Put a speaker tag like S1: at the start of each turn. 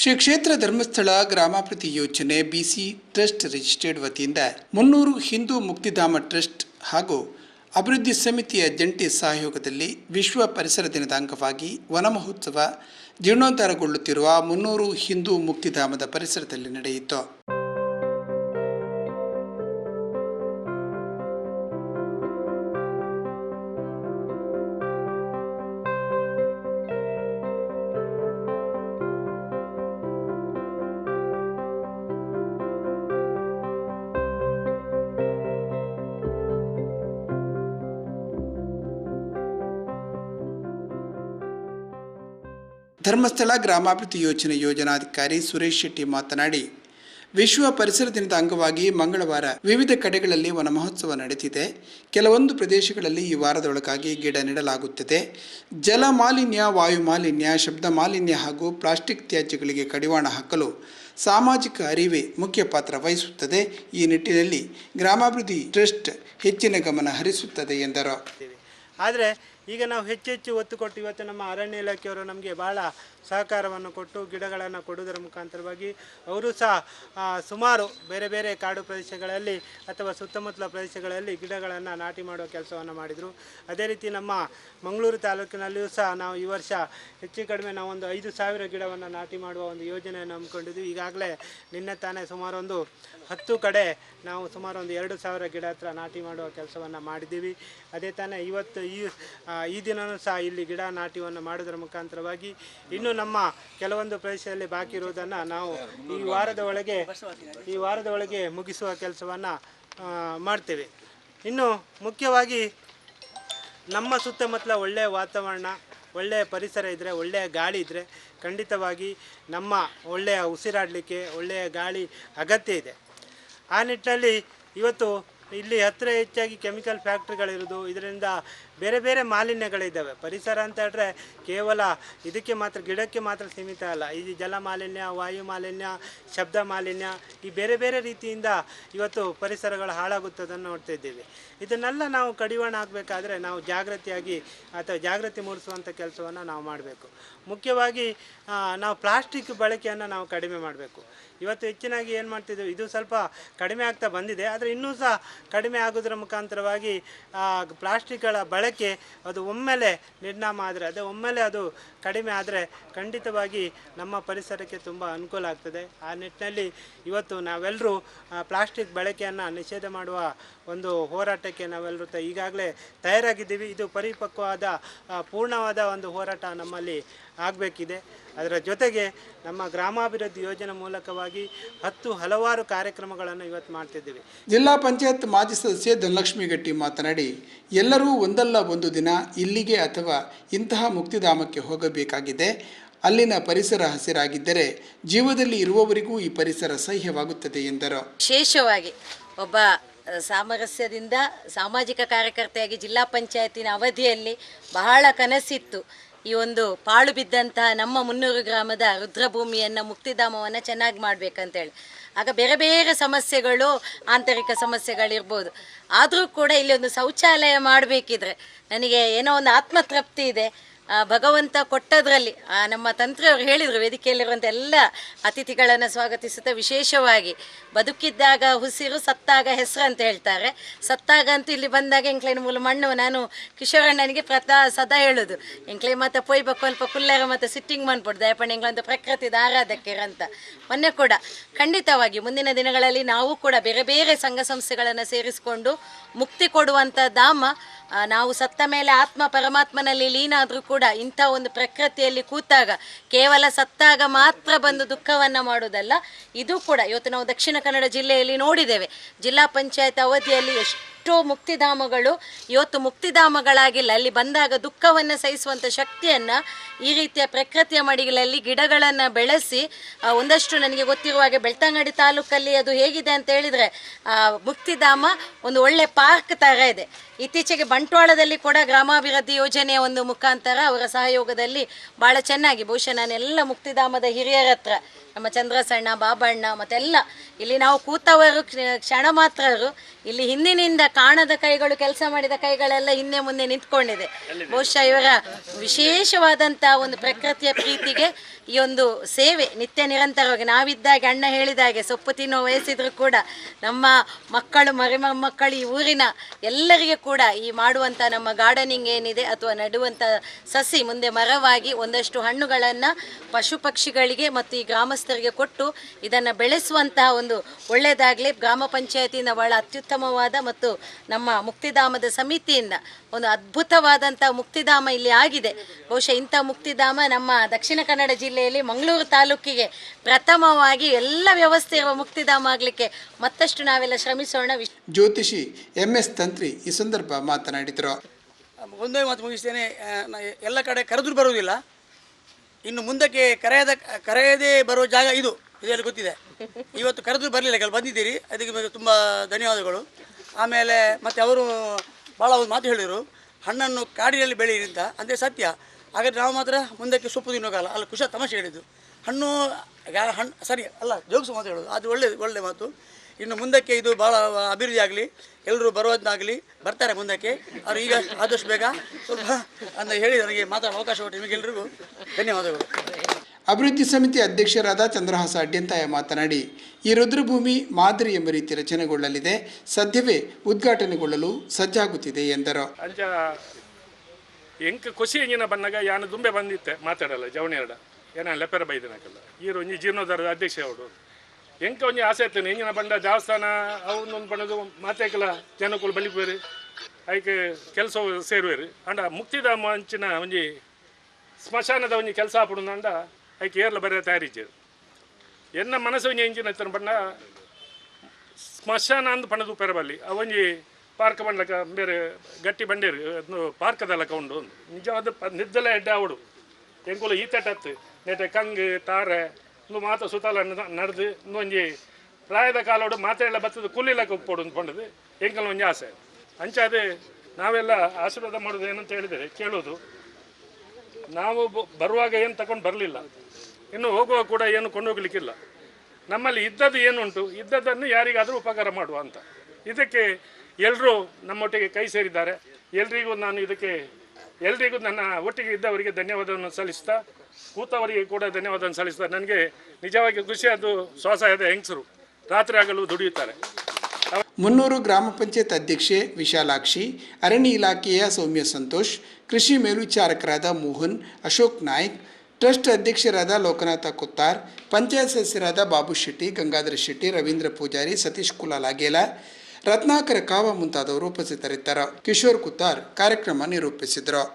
S1: ಶ್ರೀ ಕ್ಷೇತ್ರ ಧರ್ಮಸ್ಥಳ ಗ್ರಾಮಾಭಿವೃದ್ಧಿ ಯೋಜನೆ ಬಿಸಿ ಟ್ರಸ್ಟ್ ರಿಜಿಸ್ಟರ್ಡ್ ವತಿಯಿಂದ ಮುನ್ನೂರು ಹಿಂದೂ ಮುಕ್ತಿಧಾಮ ಟ್ರಸ್ಟ್ ಹಾಗೂ ಅಭಿವೃದ್ಧಿ ಸಮಿತಿಯ ಜಂಟಿ ಸಹಯೋಗದಲ್ಲಿ ವಿಶ್ವ ಪರಿಸರ ದಿನದ ಅಂಗವಾಗಿ ವನ ಮಹೋತ್ಸವ ಜೀರ್ಣೋದ್ಧಾರಗೊಳ್ಳುತ್ತಿರುವ ಮುನ್ನೂರು ಹಿಂದೂ ಮುಕ್ತಿಧಾಮದ ಪರಿಸರದಲ್ಲಿ ನಡೆಯಿತು. ಧರ್ಮಸ್ಥಳ ಗ್ರಾಮಾಭಿವೃದ್ಧಿ ಯೋಜನೆ ಯೋಜನಾಧಿಕಾರಿ ಸುರೇಶ್ ಶೆಟ್ಟಿ ಮಾತನಾಡಿ, ವಿಶ್ವ ಪರಿಸರ ದಿನದ ಅಂಗವಾಗಿ ಮಂಗಳವಾರ ವಿವಿಧ ಕಡೆಗಳಲ್ಲಿ ವನ ಮಹೋತ್ಸವ ನಡೆದಿದೆ. ಕೆಲವೊಂದು ಪ್ರದೇಶಗಳಲ್ಲಿ ಈ ವಾರದೊಳಗಾಗಿ ಗಿಡ ನೆಡಲಾಗುತ್ತದೆ. ಜಲ ಮಾಲಿನ್ಯ, ವಾಯು ಮಾಲಿನ್ಯ, ಶಬ್ದ ಮಾಲಿನ್ಯ ಹಾಗೂ ಪ್ಲಾಸ್ಟಿಕ್ ತ್ಯಾಜ್ಯಗಳಿಗೆ ಕಡಿವಾಣ ಹಾಕಲು ಸಾಮಾಜಿಕ ಅರಿವೇ ಮುಖ್ಯ ಪಾತ್ರ ವಹಿಸುತ್ತದೆ. ಈ ನಿಟ್ಟಿನಲ್ಲಿ ಗ್ರಾಮಾಭಿವೃದ್ಧಿ ಟ್ರಸ್ಟ್ ಹೆಚ್ಚಿನ ಗಮನ ಹರಿಸುತ್ತದೆ ಎಂದರು.
S2: ಆದರೆ ಈಗ ನಾವು ಹೆಚ್ಚು ಹೆಚ್ಚು ಒತ್ತು ಕೊಟ್ಟು ಇವತ್ತು ನಮ್ಮ ಅರಣ್ಯ ಇಲಾಖೆಯವರು ನಮಗೆ ಭಾಳ ಸಹಕಾರವನ್ನು ಕೊಟ್ಟು ಗಿಡಗಳನ್ನು ಕೊಡುವುದರ ಮುಖಾಂತರವಾಗಿ ಅವರು ಸಹ ಸುಮಾರು ಬೇರೆ ಬೇರೆ ಕಾಡು ಪ್ರದೇಶಗಳಲ್ಲಿ ಅಥವಾ ಸುತ್ತಮುತ್ತಲ ಪ್ರದೇಶಗಳಲ್ಲಿ ಗಿಡಗಳನ್ನು ನಾಟಿ ಮಾಡುವ ಕೆಲಸವನ್ನು ಮಾಡಿದರು. ಅದೇ ರೀತಿ ನಮ್ಮ ಮಂಗಳೂರು ತಾಲೂಕಿನಲ್ಲಿಯೂ ಸಹ ನಾವು ಈ ವರ್ಷ ಹೆಚ್ಚು ಕಡಿಮೆ ನಾವು ಒಂದು ಐದು ಸಾವಿರ ಗಿಡವನ್ನು ನಾಟಿ ಮಾಡುವ ಒಂದು ಯೋಜನೆಯನ್ನು ಹಮ್ಮಿಕೊಂಡಿದ್ವಿ. ಈಗಾಗಲೇ ನಿನ್ನೆ ತಾನೇ ಸುಮಾರು ಒಂದು ಹತ್ತು ಕಡೆ ನಾವು ಸುಮಾರು ಒಂದು ಎರಡು ಸಾವಿರ ಗಿಡ ಹತ್ರ ನಾಟಿ ಮಾಡುವ ಕೆಲಸವನ್ನು ಮಾಡಿದ್ದೀವಿ. ಅದೇ ತಾನೇ ಇವತ್ತು ಈ ಈ ದಿನವೂ ಸಹ ಇಲ್ಲಿ ಗಿಡ ನಾಟಿವನ್ನು ಮಾಡೋದರ ಮುಖಾಂತರವಾಗಿ ಇನ್ನು ನಮ್ಮ ಕೆಲವೊಂದು ಪ್ರದೇಶದಲ್ಲಿ ಬಾಕಿ ಇರುವುದನ್ನು ನಾವು ಈ ವಾರದ ಒಳಗೆ, ಈ ವಾರದ ಒಳಗೆ ಮುಗಿಸುವ ಕೆಲಸವನ್ನು ಮಾಡ್ತೇವೆ. ಇನ್ನು ಮುಖ್ಯವಾಗಿ ನಮ್ಮ ಸುತ್ತಮುತ್ತಲ ಒಳ್ಳೆಯ ವಾತಾವರಣ, ಒಳ್ಳೆಯ ಪರಿಸರ ಇದ್ದರೆ ಒಳ್ಳೆಯ ಗಾಳಿ ಇದ್ದರೆ ಖಂಡಿತವಾಗಿ ನಮ್ಮ ಒಳ್ಳೆಯ ಉಸಿರಾಡಲಿಕ್ಕೆ, ಒಳ್ಳೆಯ ಗಾಳಿ ಅಗತ್ಯ ಇದೆ. ಆ ನಿಟ್ಟಿನಲ್ಲಿ ಇವತ್ತು ಇಲ್ಲಿ ಹತ್ತಿರ ಹೆಚ್ಚಾಗಿ ಕೆಮಿಕಲ್ ಫ್ಯಾಕ್ಟ್ರಿಗಳಿರೋದು ಇದರಿಂದ ಬೇರೆ ಬೇರೆ ಮಾಲಿನ್ಯಗಳಿದ್ದಾವೆ. ಪರಿಸರ ಅಂತ ಹೇಳಿದ್ರೆ ಕೇವಲ ಇದಕ್ಕೆ ಮಾತ್ರ, ಗಿಡಕ್ಕೆ ಮಾತ್ರ ಸೀಮಿತ ಅಲ್ಲ. ಈ ಜಲ ಮಾಲಿನ್ಯ, ವಾಯು ಮಾಲಿನ್ಯ, ಶಬ್ದ ಮಾಲಿನ್ಯ ಈ ಬೇರೆ ಬೇರೆ ರೀತಿಯಿಂದ ಇವತ್ತು ಪರಿಸರಗಳು ಹಾಳಾಗುತ್ತದನ್ನು ನೋಡ್ತಾ ಇದ್ದೀವಿ. ಇದನ್ನೆಲ್ಲ ನಾವು ಕಡಿವಾಣ ಆಗಬೇಕಾದ್ರೆ ನಾವು ಜಾಗೃತಿಯಾಗಿ ಅಥವಾ ಜಾಗೃತಿ ಮೂಡಿಸುವಂಥ ಕೆಲಸವನ್ನು ನಾವು ಮಾಡಬೇಕು. ಮುಖ್ಯವಾಗಿ ನಾವು ಪ್ಲಾಸ್ಟಿಕ್ ಬಳಕೆಯನ್ನು ನಾವು ಕಡಿಮೆ ಮಾಡಬೇಕು. ಇವತ್ತು ಹೆಚ್ಚಿನಾಗಿ ಏನು ಮಾಡ್ತಿದ್ದೀವಿ ಇದು ಸ್ವಲ್ಪ ಕಡಿಮೆ ಆಗ್ತಾ ಬಂದಿದೆ. ಆದರೆ ಇನ್ನೂ ಸಹ ಕಡಿಮೆ ಆಗೋದ್ರ ಮುಖಾಂತರವಾಗಿ ಪ್ಲಾಸ್ಟಿಕ್ಗಳ ಬಳಕೆ ಅದು ಒಮ್ಮೆಲೆ ನಿರ್ನಾಮ ಆದರೆ, ಅದೇ ಒಮ್ಮೆಲೆ ಅದು ಕಡಿಮೆ ಆದರೆ ಖಂಡಿತವಾಗಿ ನಮ್ಮ ಪರಿಸರಕ್ಕೆ ತುಂಬ ಅನುಕೂಲ ಆಗ್ತದೆ. ಆ ನಿಟ್ಟಿನಲ್ಲಿ ಇವತ್ತು ನಾವೆಲ್ಲರೂ ಪ್ಲಾಸ್ಟಿಕ್ ಬಳಕೆಯನ್ನು ನಿಷೇಧ ಮಾಡುವ ಒಂದು ಹೋರಾಟಕ್ಕೆ ನಾವೆಲ್ಲರೂ ಈಗಾಗಲೇ ತಯಾರಾಗಿದ್ದೀವಿ. ಇದು ಪರಿಪಕ್ವವಾದ ಪೂರ್ಣವಾದ ಒಂದು ಹೋರಾಟ ನಮ್ಮಲ್ಲಿ ಆಗಬೇಕಿದೆ. ಅದರ ಜೊತೆಗೆ ನಮ್ಮ ಗ್ರಾಮಾಭಿವೃದ್ಧಿ ಯೋಜನೆ ಮೂಲಕವಾಗಿ ಹತ್ತು ಹಲವಾರು ಕಾರ್ಯಕ್ರಮಗಳನ್ನು ಇವತ್ತು ಮಾಡ್ತಿದ್ದೀವಿ.
S1: ಜಿಲ್ಲಾ ಪಂಚಾಯತ್ ಮಾಜಿ ಸದಸ್ಯ ಧನಲಕ್ಷ್ಮಿ ಗಟ್ಟಿ ಮಾತನಾಡಿ ಎಲ್ಲರೂ ಒಂದಲ್ಲ ಒಂದು ದಿನ ಇಲ್ಲಿಗೆ ಅಥವಾ ಇಂತಹ ಮುಕ್ತಿಧಾಮಕ್ಕೆ ಹೋಗಬೇಕಾಗಿದೆ. ಅಲ್ಲಿನ ಪರಿಸರ ಹಸಿರಾಗಿದ್ದರೆ ಜೀವದಲ್ಲಿ ಇರುವವರಿಗೂ ಈ ಪರಿಸರ ಸಹ್ಯವಾಗುತ್ತದೆ ಎಂದರು.
S3: ವಿಶೇಷವಾಗಿ ಒಬ್ಬ ಸಾಮರಸ್ಯದಿಂದ ಸಾಮಾಜಿಕ ಕಾರ್ಯಕರ್ತೆಯಾಗಿ ಜಿಲ್ಲಾ ಪಂಚಾಯತಿನ ಅವಧಿಯಲ್ಲಿ ಬಹಳ ಕನಸಿತ್ತು. ಈ ಒಂದು ಪಾಳು ಬಿದ್ದಂತಹ ನಮ್ಮ ಮುನ್ನೂರು ಗ್ರಾಮದ ರುದ್ರಭೂಮಿಯನ್ನು ಮುಕ್ತಿಧಾಮವನ್ನು ಚೆನ್ನಾಗಿ ಮಾಡಬೇಕಂತೇಳಿ. ಆಗ ಬೇರೆ ಬೇರೆ ಸಮಸ್ಯೆಗಳು, ಆಂತರಿಕ ಸಮಸ್ಯೆಗಳಿರ್ಬೋದು. ಆದರೂ ಕೂಡ ಇಲ್ಲಿ ಒಂದು ಶೌಚಾಲಯ ಮಾಡಬೇಕಿದ್ರೆ, ನನಗೆ ಏನೋ ಒಂದು ಆತ್ಮತೃಪ್ತಿ ಇದೆ. ಭಗವಂತ ಕೊಟ್ಟದ್ರಲ್ಲಿ ನಮ್ಮ ತಂತ್ರಿಯವರು ಹೇಳಿದರು ವೇದಿಕೆಯಲ್ಲಿರುವಂಥ ಎಲ್ಲ ಅತಿಥಿಗಳನ್ನು ಸ್ವಾಗತಿಸುತ್ತಾ. ವಿಶೇಷವಾಗಿ ಬದುಕಿದ್ದಾಗ ಹುಸಿರು ಸತ್ತಾಗ ಹೆಸರು ಅಂತ ಹೇಳ್ತಾರೆ. ಸತ್ತಾಗ ಅಂತ ಇಲ್ಲಿ ಬಂದಾಗ ಎಂಕ್ಲೈನ ಮೂಲ ಮಣ್ಣು, ನಾನು ಕಿಶೋರಣ್ಣನಿಗೆ ಪ್ರತಾ ಸದಾ ಹೇಳೋದು. ಎಂಕ್ಲೈ ಮತ್ತೆ ಪೊಯ್ಬೇಕು ಅಲ್ಪ ಕುಲ್ಲರ ಮತ್ತು ಸಿಟ್ಟಿಂಗ್ ಮಾಡ್ಬಿಡ್ದು ಯಾಪಣ್ಣ ಎಂಗ್ಲಂತ ಪ್ರಕೃತಿದ ಆರಾಧಕ್ಕೆ ಅಂತ ಮೊನ್ನೆ ಕೂಡ ಖಂಡಿತವಾಗಿ ಮುಂದಿನ ದಿನಗಳಲ್ಲಿ ನಾವು ಕೂಡ ಬೇರೆ ಬೇರೆ ಸಂಘ ಸಂಸ್ಥೆಗಳನ್ನು ಸೇರಿಸಿಕೊಂಡು ಮುಕ್ತಿ ಕೊಡುವಂಥ ಧಾಮ ನಾವು ಸತ್ತ ಮೇಲೆ ಆತ್ಮ ಪರಮಾತ್ಮನಲ್ಲಿ ಲೀನ ಆದರೂ ಕೂಡ ಇಂಥ ಒಂದು ಪ್ರಕೃತಿಯಲ್ಲಿ ಕೂತಾಗ ಕೇವಲ ಸತ್ತಾಗ ಮಾತ್ರ ಬಂದು ದುಃಖವನ್ನು ಮಾಡೋದಲ್ಲ ಇದು ಕೂಡ. ಇವತ್ತು ನಾವು ದಕ್ಷಿಣ ಕನ್ನಡ ಜಿಲ್ಲೆಯಲ್ಲಿ ನೋಡಿದ್ದೇವೆ. ಜಿಲ್ಲಾ ಪಂಚಾಯತ್ ಅವಧಿಯಲ್ಲಿ ಎಷ್ಟೋ ಮುಕ್ತಿಧಾಮಗಳು ಇವತ್ತು ಮುಕ್ತಿಧಾಮಗಳಾಗಿಲ್ಲ. ಅಲ್ಲಿ ಬಂದಾಗ ದುಃಖವನ್ನು ಸಹಿಸುವಂಥ ಶಕ್ತಿಯನ್ನು ಈ ರೀತಿಯ ಪ್ರಕೃತಿಯ ಮಡಿಗಳಲ್ಲಿ ಗಿಡಗಳನ್ನು ಬೆಳೆಸಿ ಒಂದಷ್ಟು ನನಗೆ ಗೊತ್ತಿರುವ ಹಾಗೆ ಬೆಳ್ತಂಗಡಿ ತಾಲೂಕಲ್ಲಿ ಅದು ಹೇಗಿದೆ ಅಂತ ಹೇಳಿದರೆ ಮುಕ್ತಿಧಾಮ ಒಂದು ಒಳ್ಳೆ ಪಾರ್ಕ್ ಥರ ಇದೆ. ಇತ್ತೀಚೆಗೆ ಬಂಟ್ವಾಳದಲ್ಲಿ ಕೂಡ ಗ್ರಾಮಾಭಿವೃದ್ಧಿ ಯೋಜನೆಯ ಒಂದು ಮುಖಾಂತರ ಅವರ ಸಹಯೋಗದಲ್ಲಿ ಭಾಳ ಚೆನ್ನಾಗಿ, ಬಹುಶಃ ನಾನೆಲ್ಲ ಮುಕ್ತಿಧಾಮದ ಹಿರಿಯರ ಹತ್ರ, ನಮ್ಮ ಚಂದ್ರಸಣ್ಣ, ಬಾಬಣ್ಣ ಮತ್ತೆಲ್ಲ, ಇಲ್ಲಿ ನಾವು ಕೂತವರು ಕ್ಷ- ಕ್ಷಣ ಮಾತ್ರರು, ಇಲ್ಲಿ ಹಿಂದಿನಿಂದ ಕಾಣದ ಕೈಗಳು ಕೆಲಸ ಮಾಡಿದ ಕೈಗಳೆಲ್ಲ ಹಿಂದೆ ಮುಂದೆ ನಿಂತ್ಕೊಂಡಿದೆ. ಬಹುಶಃ ಇವರ ವಿಶೇಷವಾದಂಥ ಒಂದು ಪ್ರಕೃತಿಯ ಪ್ರೀತಿಗೆ ಈ ಒಂದು ಸೇವೆ ನಿತ್ಯ ನಿರಂತರವಾಗಿ ನಾವಿದ್ದಾಗ ಅಣ್ಣ ಹೇಳಿದಾಗೆ ಸೊಪ್ಪು ತಿನ್ನೋ ವಯಸ್ಸಿದ್ರು ಕೂಡ ನಮ್ಮ ಮಕ್ಕಳು ಮರಿ ಮಕ್ಕಳು ಈ ಊರಿನ ಎಲ್ಲರಿಗೆ ಕೂಡ ಈ ಮಾಡುವಂಥ ನಮ್ಮ ಗಾರ್ಡನಿಂಗ್ ಏನಿದೆ ಅಥವಾ ನೆಡುವಂಥ ಸಸಿ ಮುಂದೆ ಮರವಾಗಿ ಒಂದಷ್ಟು ಹಣ್ಣುಗಳನ್ನು ಪಶು ಪಕ್ಷಿಗಳಿಗೆ ಮತ್ತು ಈ ಗ್ರಾಮಸ್ಥರಿಗೆ ಕೊಟ್ಟು ಇದನ್ನು ಬೆಳೆಸುವಂತಹ ಒಂದು ಒಳ್ಳೆಯದಾಗಲಿ ಗ್ರಾಮ ಪಂಚಾಯತಿಯಿಂದ ಬಹಳ ಅತ್ಯುತ್ತಮವಾದ ಮತ್ತು ನಮ್ಮ ಮುಕ್ತಿಧಾಮದ ಸಮಿತಿಯಿಂದ ಒಂದು ಅದ್ಭುತವಾದಂಥ ಮುಕ್ತಿಧಾಮ ಇಲ್ಲಿ ಆಗಿದೆ. ಬಹುಶಃ ಇಂಥ ಮುಕ್ತಿಧಾಮ ನಮ್ಮ ದಕ್ಷಿಣ ಕನ್ನಡ ಜಿಲ್ಲೆಯಲ್ಲಿ ಮಂಗಳೂರು ತಾಲೂಕಿಗೆ ಪ್ರಥಮವಾಗಿ ಎಲ್ಲ ವ್ಯವಸ್ಥೆ ಇರುವ ಮುಕ್ತಿಧಾಮ ಆಗಲಿಕ್ಕೆ ಮತ್ತಷ್ಟು ನಾವೆಲ್ಲ ಶ್ರಮಿಸೋಣ. ವಿಶ್
S1: ಜ್ಯೋತಿಷಿ ಎಂ ಎಸ್ ತಂತ್ರಿ ಈ ಸಂದರ್ಭ ಮಾತನಾಡಿದರು.
S4: ಒಂದೇ ಮಾತು ಮುಗಿಸ್ತೇನೆ. ಎಲ್ಲ ಕಡೆ ಕರೆದ್ರು ಬರುವುದಿಲ್ಲ. ಇನ್ನು ಮುಂದಕ್ಕೆ ಕರೆಯದ ಕರೆಯದೇ ಬರುವ ಜಾಗ ಇದು. ಇದೆಲ್ಲ ಗೊತ್ತಿದೆ. ಇವತ್ತು ಕರೆದು ಬರಲಿಲ್ಲ ಕೆಲವು ಬಂದಿದ್ದೀರಿ. ಅದಕ್ಕೆ ತುಂಬ ಧನ್ಯವಾದಗಳು. ಆಮೇಲೆ ಮತ್ತು ಅವರು ಭಾಳ ಒಂದು ಮಾತು ಹೇಳಿದರು, ಹಣ್ಣನ್ನು ಕಾಡಿನಲ್ಲಿ ಬೆಳೆಯಿರಿ ಅಂತ. ಅಂದರೆ ಸತ್ಯ. ಹಾಗಾದರೆ ನಾವು ಮಾತ್ರ ಮುಂದಕ್ಕೆ ಸೊಪ್ಪು ತಿನ್ನೋಕ್ಕಲ್ಲ ಅಲ್ಲಿ ಕುಶ ತಮಾಷೆ ಹೇಳಿದ್ದು. ಹಣ್ಣು ಹಣ್ಣು, ಸರಿ, ಅಲ್ಲ, ಜೋಗಿಸು ಮಾತು ಹೇಳೋದು. ಅದು ಒಳ್ಳೆ ಒಳ್ಳೆ ಮಾತು. ಇನ್ನು ಮುಂದಕ್ಕೆ ಇದು ಭಾಳ ಅಭಿವೃದ್ಧಿ ಆಗಲಿ ಎಲ್ಲರೂ ಬರೋದನ್ನಾಗಲಿ ಬರ್ತಾರೆ ಮುಂದಕ್ಕೆ. ಅವರು ಈಗ ಆದಷ್ಟು ಬೇಗ ಸ್ವಲ್ಪ ಅಂತ ಹೇಳಿ ನನಗೆ ಮಾತಾಡೋ ಅವಕಾಶ ಕೊಟ್ಟು ನಿಮಗೆಲ್ಲರಿಗೂ ಧನ್ಯವಾದಗಳು.
S1: ಅಭಿವೃದ್ಧಿ ಸಮಿತಿ ಅಧ್ಯಕ್ಷರಾದ ಚಂದ್ರಹಾಸ ಅಡ್ಯಂತಾಯ ಮಾತನಾಡಿ, ಈ ರುದ್ರಭೂಮಿ ಮಾದರಿ ಎಂಬ ರೀತಿ ರಚನೆಗೊಳ್ಳಲಿದೆ. ಸದ್ಯವೇ ಉದ್ಘಾಟನೆಗೊಳ್ಳಲು ಸಜ್ಜಾಗುತ್ತಿದೆ ಎಂದರು.
S5: ಎಂಕ ಖುಷಿ ಎಂಜಿನ ಬಂದಾಗ ಯಾನು ದುಂಬೆ ಬಂದಿತ್ತೆ, ಮಾತಾಡಲ್ಲ ಜವಣಿಯರಡ ಏನೋ ಲೆಪ್ಪರ ಬೈದಿನಕಲ್ಲ. ಈ ಒಂಜಿ ಜೀರ್ಣೋದ್ಧಾರದ ಅಧ್ಯಕ್ಷ ಅವರು. ಎಂಕ ಒಂಜಿ ಆಸೆ ಇರ್ತೇನೆ ಎಂಜಿನ ಬಂಡ ದೇವಸ್ಥಾನ ಅವನ್ನೊಂದು ಬಣ್ಣದು ಮಾತೇಕಲ ಜನಕ್ಕೂ ಬಲಿಪೇರು ಅದಕ್ಕೆ ಕೆಲಸ ಸೇರುವೇರು. ಅಂಡ ಮುಕ್ತಿಧಾಮ ಅಂಚಿನ ಒಂಜಿ ಸ್ಮಶಾನದ ಒಂಜಿ ಕೆಲಸ ಆಪುಡು ಅಂಡ ಬರೆಯ ತಯಾರಿಜ್ಜೇರು ಎನ್ನ ಮನಸ್ಸು ಒಂಜಿ ಎಂಚಿನ ಇತ್ತನ ಬಣ್ಣ, ಸ್ಮಶಾನ ಅಂದ್ ಪಣದು ಪೆರಬಲ್ಲಿ ಅವೊಂಜಿ ಪಾರ್ಕ್ ಬಂಡ್ಲಕ ಬೇರೆ ಗಟ್ಟಿ ಬಂಡೇರು ಪಾರ್ಕದಲ್ಲಕ ಉಂಡು. ನಿಜವಾದ ನಿದ್ದಲ ಎಡ್ಡೆ ಅವಡು ಈ ಈತಟತ್ತು ನೆಟೆ ಕಂಗ್, ತಾರೆ ಒಂದು ಮಾತ ಸುತ್ತಲ ನಡೆದು ಒಂಜಿ ಪ್ರಾಯದ ಕಾಲೋಡು ಮಾತೆಲ್ಲ ಬತ್ತದ ಕುಲ್ಲಿಲಕ ಉಪ್ಪೋಡು ಪಂಡದು ಎಂಕಲ್ ಒಂಜಿ ಆಸೆ. ಅಂಚಾದೆ ನಾವೆಲ್ಲ ಆಶೀರ್ವಾದ ಮಾಡೋದು ಏನಂತ ಹೇಳಿದರೆ ಕೇಳೋದು. ನಾವು ಬರುವಾಗ ಏನು ತಗೊಂಡು ಬರಲಿಲ್ಲ. ಇನ್ನು ಹೋಗುವಾಗ ಕೂಡ ಏನು ಕೊಂಡೋಗ್ಲಿಕ್ಕಿಲ್ಲ. ನಮ್ಮಲ್ಲಿ ಇದ್ದದ್ದು ಏನುಂಟು, ಇದ್ದದ್ದನ್ನು ಯಾರಿಗಾದರೂ ಉಪಕಾರ ಮಾಡುವ ಅಂತ. ಇದಕ್ಕೆ ಎಲ್ಲರೂ ನಮ್ಮೊಟ್ಟಿಗೆ ಕೈ ಸೇರಿದ್ದಾರೆ. ಎಲ್ರಿಗೂ ನಾನು ಇದಕ್ಕೆ, ಎಲ್ರಿಗೂ ನನ್ನ ಒಟ್ಟಿಗೆ ಇದ್ದವರಿಗೆ ಧನ್ಯವಾದವನ್ನು ಸಲ್ಲಿಸ್ತಾ, ಕೂತವರಿಗೆ ಕೂಡ ಧನ್ಯವಾದವನ್ನು ಸಲ್ಲಿಸ್ತಾ, ನನಗೆ ನಿಜವಾಗಿ ಖುಷಿಯಾದ ಸ್ವಸಹಾಯದ ಹೆಂಗಸರು ರಾತ್ರಿ ಆಗಲು ದುಡಿಯುತ್ತಾರೆ.
S1: ಮುನ್ನೂರು ಗ್ರಾಮ ಪಂಚಾಯತ್ ಅಧ್ಯಕ್ಷೆ ವಿಶಾಲಾಕ್ಷಿ, ಅರಣ್ಯ ಇಲಾಖೆಯ ಸೌಮ್ಯ ಸಂತೋಷ್, ಕೃಷಿ ಮೇಲ್ವಿಚಾರಕರಾದ ಮೋಹನ್, ಅಶೋಕ್ ನಾಯ್ಕ್, ಟ್ರಸ್ಟ್ ಅಧ್ಯಕ್ಷರಾದ ಲೋಕನಾಥ ಕುತ್ತಾರ್, ಪಂಚಾಯತ್ ಸದಸ್ಯರಾದ ಬಾಬು ಶೆಟ್ಟಿ, ಗಂಗಾಧರ ಶೆಟ್ಟಿ, ರವೀಂದ್ರ ಪೂಜಾರಿ, ಸತೀಶ್ ಕುಲಾಲಾಗೇಲ, ರತ್ನಾಕರ ಕಾವ ಮುಂತಾದವರು ಉಪಸ್ಥಿತರಿದ್ದರು. ಕಿಶೋರ್ ಕುತ್ತಾರ್ ಕಾರ್ಯಕ್ರಮ ನಿರೂಪಿಸಿದರು.